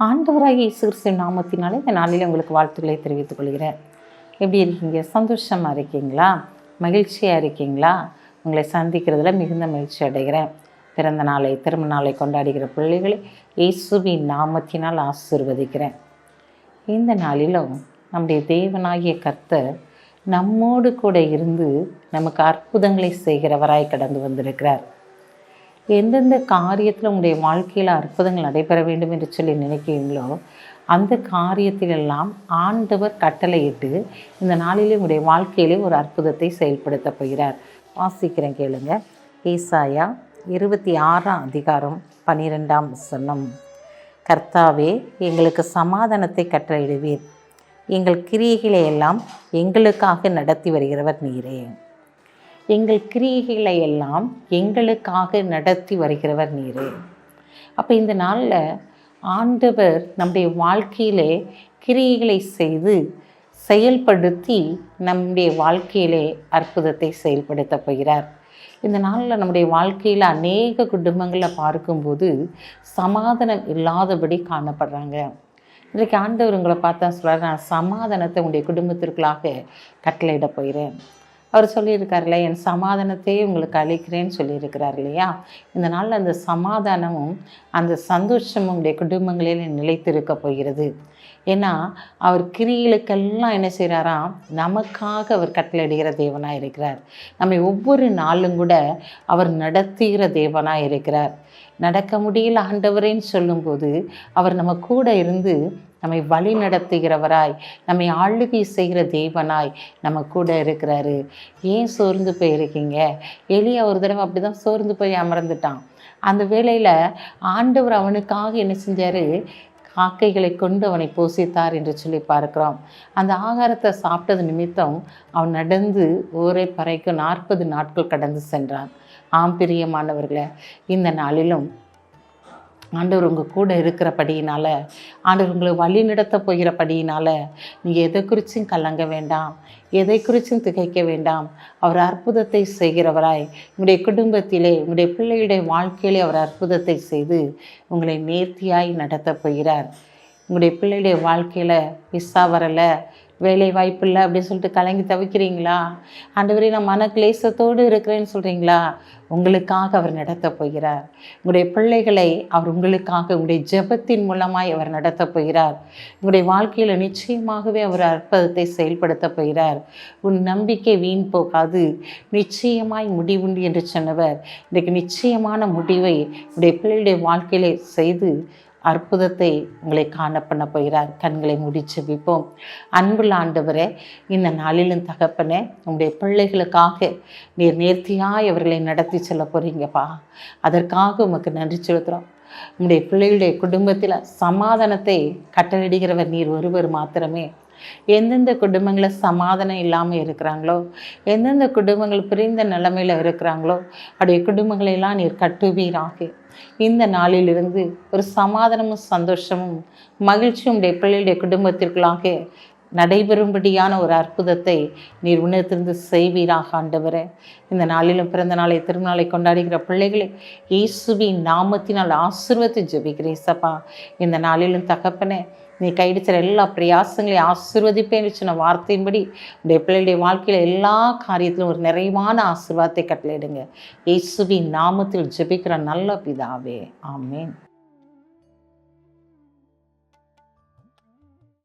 ஆண்டவராக இயேசு கிறிஸ்துவின் நாமத்தினாலே இந்த நாளில் உங்களுக்கு வாழ்த்துக்களை தெரிவித்துக் கொள்கிறேன். எப்படி இருக்கீங்க? சந்தோஷமாக இருக்கீங்களா? மகிழ்ச்சியாக இருக்கீங்களா? உங்களை சந்திக்கிறதுல மிகுந்த மகிழ்ச்சி அடைகிறேன். பிறந்த நாளை திருமண நாளை கொண்டாடுகிற பிள்ளைகளை இயேசுவின் நாமத்தினால் ஆசீர்வதிக்கிறேன். இந்த நாளிலும் நம்முடைய தேவனாகிய கர்த்தர் நம்மோடு கூட இருந்து நமக்கு அற்புதங்களை செய்கிறவராய் கடந்து வந்திருக்கிறார். எந்தெந்த காரியத்தில் உங்களுடைய வாழ்க்கையில் அற்புதங்கள் நடைபெற வேண்டும் என்று சொல்லி நினைக்கிறீங்களோ அந்த காரியத்திலெல்லாம் ஆண்டவர் கட்டளையிட்டு இந்த நாளிலே உங்களுடைய வாழ்க்கையிலே ஒரு அற்புதத்தை செயல்படுத்த போகிறார். வாசிக்கிறேன் கேளுங்க. ஏசாயா இருபத்தி ஆறாம் அதிகாரம் பன்னிரெண்டாம் வசனம். கர்த்தாவே எங்களுக்கு சமாதானத்தை கட்டளையிடுவீர். எங்கள் கிரியைகளை எல்லாம் எங்களுக்காக நடத்தி வருகிறவர் நீரே. எங்கள் கிரியைகளை எல்லாம் எங்களுக்காக நடத்தி வருகிறவர் நீரே. அப்போ இந்த நாளில் ஆண்டவர் நம்முடைய வாழ்க்கையிலே கிரியைகளை செய்து செயல்படுத்தி நம்முடைய வாழ்க்கையிலே அற்புதத்தை செயல்படுத்த போகிறார். இந்த நாளில் நம்முடைய வாழ்க்கையில் அநேக குடும்பங்களை பார்க்கும்போது சமாதானம் இல்லாதபடி காணப்படுறாங்க. இன்றைக்கு ஆண்டவர் உங்களை பார்த்தா சொல்கிறார் நான் சமாதானத்தை உங்களுடைய குடும்பத்திற்குள்ளாக கட்டளையிட போகிறேன். அவர் சொல்லியிருக்காருல்ல என் சமாதானத்தையே உங்களுக்கு அளிக்கிறேன்னு சொல்லியிருக்கிறார் இல்லையா? இந்த நாளில் அந்த சமாதானமும் அந்த சந்தோஷமும் உங்களுடைய குடும்பங்களில் நிலைத்திருக்க போகிறது. ஏன்னா அவர் கிரிகளுக்கெல்லாம் என்ன செய்கிறாராம் நமக்காக அவர் கட்டளையிடுகிற தேவனாக இருக்கிறார். நம்மை ஒவ்வொரு நாளும் கூட அவர் நடத்துகிற தேவனாக இருக்கிறார். நடக்க முடியல ஆண்டவரேன்னு சொல்லும்போது அவர் நம்ம கூட இருந்து நம்மை வழி நடத்துகிறவராய் நம்மை ஆளுகை செய்கிற தேவனாய் நம்ம கூட இருக்கிறாரு. ஏன் சோர்ந்து போயிருக்கீங்க? எலியா ஒரு தடவை அப்படி தான் சோர்ந்து போய் அமர்ந்துட்டான். அந்த வேளையில் ஆண்டவர் அவனுக்காக என்ன செஞ்சார்? ஆக்கைகளை கொண்டு அவனை போஷித்தார் என்று சொல்லி பார்க்கிறோம். அந்த ஆகாரத்தை சாப்பிட்டது நிமித்தம் அவன் நடந்து ஊரை பறைக்கு நாற்பது நாட்கள் கடந்து சென்றான். ஆம் பிரியமானவர்களே இந்த நாளிலும் ஆண்டவர் உங்கள் கூட இருக்கிறபடியினால் ஆண்டவர் உங்களை வழி நடத்த போகிறபடியினால் நீங்கள் எதை குறிச்சும் கலங்க வேண்டாம் எதை குறிச்சும் திகைக்க வேண்டாம். அவர் அற்புதத்தை செய்கிறவராய் உங்களுடைய குடும்பத்திலே உங்களுடைய பிள்ளையுடைய வாழ்க்கையிலே அவர் அற்புதத்தை செய்து உங்களை நேர்த்தியாய் நடத்தப் போகிறார். உங்களுடைய பிள்ளையுடைய வாழ்க்கையில் விசா வரலை வேலை வாய்ப்பு இல்லை அப்படின்னு சொல்லிட்டு கலங்கி தவிக்கிறீங்களா? ஆண்டவரே நான் மன கிளேசத்தோடு இருக்கிறேன்னு சொல்கிறீங்களா உங்களுக்காக அவர் நடத்த போகிறார். உங்களுடைய பிள்ளைகளை அவர் உங்களுக்காக உங்களுடைய ஜெபத்தின் மூலமாய் அவர் நடத்த போகிறார். உங்களுடைய வாழ்க்கையில் நிச்சயமாகவே அவர் அற்புதத்தை செயல்படுத்த போகிறார். உன் நம்பிக்கை வீண் போகாது. நிச்சயமாய் முடிவுண்டு என்று சொன்னவர். இன்றைக்கு நிச்சயமான முடிவை உடைய பிள்ளைகளுடைய வாழ்க்கையிலே செய்து அற்புதத்தை உங்களை காண பண்ண போகிறார். கண்களை முடிச்சு விப்போம். அன்புள்ள ஆண்டவரே இந்த நாளிலும் தகப்பனே உங்களுடைய பிள்ளைகளுக்காக நீர் நேர்த்தியாக அவர்களை நடத்தி செல்ல போகிறீங்கப்பா அதற்காக உமக்கு நன்றி செலுத்துகிறோம் உங்களுடைய பிள்ளைகளுடைய குடும்பத்தில் சமாதானத்தை கட்டளையிடுகிறவர் நீர் ஒருவர் மாத்திரமே. எந்தெந்த குடும்பங்களில் சமாதானம் இல்லாமல் இருக்கிறாங்களோ எந்தெந்த குடும்பங்கள் பிரிந்த நிலைமையில் இருக்கிறாங்களோ அப்படியே குடும்பங்களெல்லாம் நீர் கட்டுவீராக. இந்த நாளிலிருந்து ஒரு சமாதானமும் சந்தோஷமும் மகிழ்ச்சியும் உடைய பிள்ளைகளுடைய குடும்பத்திற்குள்ளாக நடைபெறும்படியான ஒரு அற்புதத்தை நீர் உணர்த்திருந்து செய்வீராக ஆண்டவரே. இந்த நாளிலும் பிறந்த நாளை திருநாளை கொண்டாடுகிற பிள்ளைகளை இயேசுவின் நாமத்தினால் ஆசிர்வத்தை ஜெபிக்கிறேன் சப்பா இந்த நாளிலும் தகப்பனே நீ கைடிச்சிற எல்லா பிரயாசங்களையும் ஆசிர்வதிப்பேன்னு சொன்ன வார்த்தையின்படி உடைய பிள்ளைகளுடைய வாழ்க்கையில் எல்லா காரியத்திலும் ஒரு நிறைவான ஆசிர்வாதத்தை கட்டளையிடுங்க. இயேசுவின் நாமத்தில் ஜெபிக்கிற நல்ல பிதாவே. ஆமேன்.